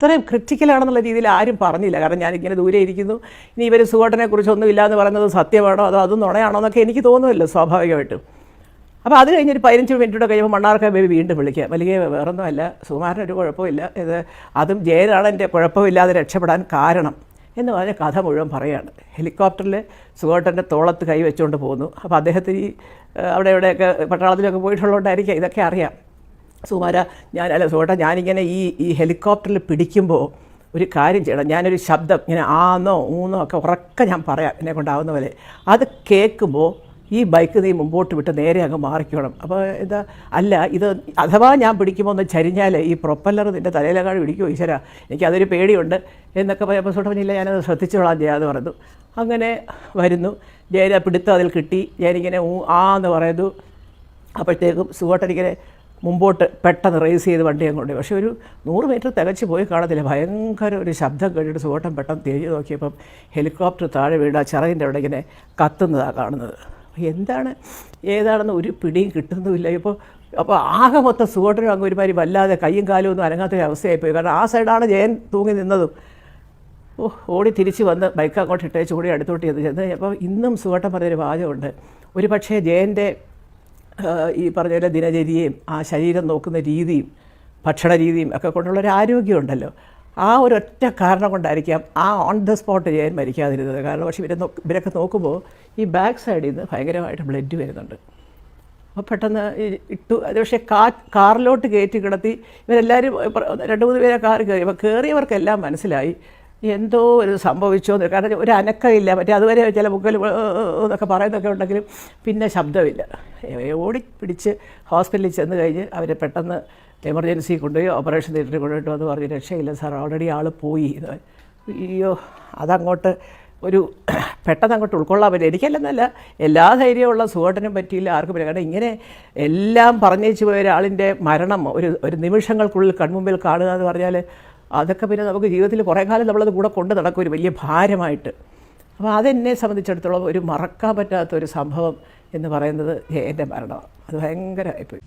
ഇത്രയും ക്രിറ്റിക്കലാണെന്നുള്ള രീതിയിൽ ആരും പറഞ്ഞില്ല. കാരണം ഞാനിങ്ങനെ ദൂരെ ഇരിക്കുന്നു. ഇനി ഇവർ സുഖോട്ടനെ ഇല്ല എന്ന് പറയുന്നത് സത്യമാണോ? അതോ അതും നുണയാണോ എന്നൊക്കെ എനിക്ക് തോന്നുമല്ലോ സ്വാഭാവികമായിട്ടും. അപ്പോൾ അത് കഴിഞ്ഞൊരു പതിനഞ്ച് മിനിറ്റൂടെ കഴിയുമ്പോൾ മണ്ണാർക്ക ബേബി വീണ്ടും വിളിക്കുക. വലിയ വേറൊന്നുമല്ല. സുകുമാരനൊരു കുഴപ്പമില്ല. ഇത് അതും ജയനാണ് എന്റെ കുഴപ്പമില്ലാതെ രക്ഷപ്പെടാൻ കാരണം എന്ന് പറഞ്ഞ കഥ മുഴുവൻ പറയുകയാണ്. ഹെലികോപ്റ്ററിൽ സുഖോട്ടന്റെ തോളത്ത് കൈ വെച്ചുകൊണ്ട് പോകുന്നു. അപ്പോൾ അദ്ദേഹത്തിന് ഈ അവിടെ ഇവിടെയൊക്കെ പട്ടാളത്തിലൊക്കെ പോയിട്ടുള്ളതുകൊണ്ടായിരിക്കാം. ഇതൊക്കെ അറിയാം. സുമാര ഞാൻ അല്ല സുഖേട്ടാ ഞാനിങ്ങനെ ഈ ഈ ഹെലികോപ്റ്ററിൽ പിടിക്കുമ്പോൾ ഒരു കാര്യം ചെയ്യണം. ഞാനൊരു ശബ്ദം ഇങ്ങനെ ആന്നോ ഊന്നോ ഒക്കെ ഉറക്കെ ഞാൻ പറയാം എന്നെ കൊണ്ടാവുന്ന പോലെ. അത് കേൾക്കുമ്പോൾ ഈ ബൈക്ക് നീ മുമ്പോട്ട് വിട്ട് നേരെ അങ്ങ് മാറിക്കണം. അപ്പോൾ എന്താ അല്ല ഇത് അഥവാ ഞാൻ പിടിക്കുമ്പോൾ ഒന്ന് ചരിഞ്ഞാൽ ഈ പ്രൊപ്പല്ലർ നിന്റെ തലയിലെക്കാട് പിടിക്കുമോ ഈശ്വര. എനിക്ക് അതൊരു പേടിയുണ്ട് എന്നൊക്കെ പറയുമ്പോൾ സുട്ടപ്പനില്ല ഞാനത് ശ്രദ്ധിച്ചോളാം ചെയ്യാമെന്ന് പറഞ്ഞു. അങ്ങനെ വരുന്നു. ജയന പിടുത്തം അതിൽ കിട്ടി. ഞാനിങ്ങനെ ഊ ആ എന്ന് പറയുന്നു. അപ്പോഴത്തേക്കും സുഖോട്ടനിങ്ങനെ മുമ്പോട്ട് പെട്ടെന്ന് റേസ് ചെയ്ത് വണ്ടി അങ്ങോട്ട്. പക്ഷേ ഒരു നൂറ് മീറ്റർ തികച്ച് പോയി കാണത്തില്ല. ഭയങ്കര ഒരു ശബ്ദം കേട്ടിട്ട് സുഖം പെട്ടെന്ന് തിരിഞ്ഞു നോക്കിയപ്പം ഹെലികോപ്റ്റർ താഴെ വീട് ആ ചിറകിന്റെ അവിടെ ഇങ്ങനെ കത്തുന്നതാണ് കാണുന്നത്. എന്താണ് ഏതാണെന്ന് ഒരു പിടിയും കിട്ടുന്നുമില്ല. ഇപ്പോൾ അപ്പോൾ ആകെ മൊത്തം സുഖോട്ടനും അങ്ങ് ഒരുമാതിരി വല്ലാതെ കയ്യും കാലും ഒന്നും അനങ്ങാത്ത അവസ്ഥയായിപ്പോയി. കാരണം ആ സൈഡാണ് ജയൻ തൂങ്ങി നിന്നതും. ഓ ഓടി തിരിച്ച് വന്ന് ബൈക്ക് അങ്ങോട്ട് ഇട്ടേച്ച് ഓടി അടുത്തോട്ട് ചെന്ന് ചെന്ന് അപ്പോൾ ഇന്നും സുഖോട്ടം പറഞ്ഞൊരു വാചകമുണ്ട്. ഒരു പക്ഷേ ജയന്റെ ഈ പറഞ്ഞ പോലെ ദിനചര്യയും ആ ശരീരം നോക്കുന്ന രീതിയും ഭക്ഷണ രീതിയും ഒക്കെ കൊണ്ടുള്ള ഒരു ആരോഗ്യമുണ്ടല്ലോ. ആ ഒരൊറ്റ കാരണം കൊണ്ടായിരിക്കാം ആ ഓൺ ദ സ്പോട്ട് ചെയ്യാൻ മരിക്കാതിരുന്നത്. കാരണം പക്ഷേ ഇവരെ ഇവരൊക്കെ നോക്കുമ്പോൾ ഈ ബാക്ക് സൈഡിൽ നിന്ന് ഭയങ്കരമായിട്ട് ബ്ലഡ് വരുന്നുണ്ട്. അപ്പോൾ പെട്ടെന്ന് ഇട്ടു അത് പക്ഷേ കാ കാറിലോട്ട് കയറ്റി കിടത്തി ഇവരെല്ലാവരും രണ്ട് മൂന്ന് പേരെ കാർ കയറി അപ്പോൾ കയറിയവർക്കെല്ലാം മനസ്സിലായി. എന്തോ ഒരു സംഭവിച്ചോ എന്ന് കാരണം ഒരു അനക്കമില്ല. മറ്റേ അതുവരെ ചില മുക്കൽ എന്നൊക്കെ പറയുന്നൊക്കെ ഉണ്ടെങ്കിലും പിന്നെ ശബ്ദമില്ല. ഓടി പിടിച്ച് ഹോസ്പിറ്റലിൽ ചെന്ന് കഴിഞ്ഞ് അവരെ പെട്ടെന്ന് എമർജൻസി കൊണ്ടുപോയി ഓപ്പറേഷൻ തിയേറ്ററിൽ കൊണ്ടുപോയിട്ട് വന്ന് പറഞ്ഞ് രക്ഷയില്ല സാർ ഓൾറെഡി ആൾ പോയി. അയ്യോ അതങ്ങോട്ട് ഒരു പെട്ടെന്ന് അങ്ങോട്ട് ഉൾക്കൊള്ളാൻ പറ്റില്ല. എനിക്കല്ലെന്നല്ല എല്ലാ ധൈര്യമുള്ള സുഖത്തിനും പറ്റിയില്ല ആർക്കും പറ്റില്ല കാരണം ഇങ്ങനെ എല്ലാം പറഞ്ഞേച്ച് പോയ ഒരാളിന്റെ മരണം ഒരു ഒരു നിമിഷങ്ങൾക്കുള്ളിൽ കൺമുമ്പിൽ കാണുക എന്ന് പറഞ്ഞാൽ അതൊക്കെ പിന്നെ നമുക്ക് ജീവിതത്തിൽ കുറേ കാലം നമ്മളത് കൂടെ കൊണ്ട് നടക്കും ഒരു വലിയ ഭാരമായിട്ട്. അപ്പോൾ അതെന്നെ സംബന്ധിച്ചിടത്തോളം ഒരു മറക്കാൻ പറ്റാത്ത ഒരു സംഭവം എന്ന് പറയുന്നത് എന്റെ മരണമാണ്. അത് ഭയങ്കരമായിപ്പോയി.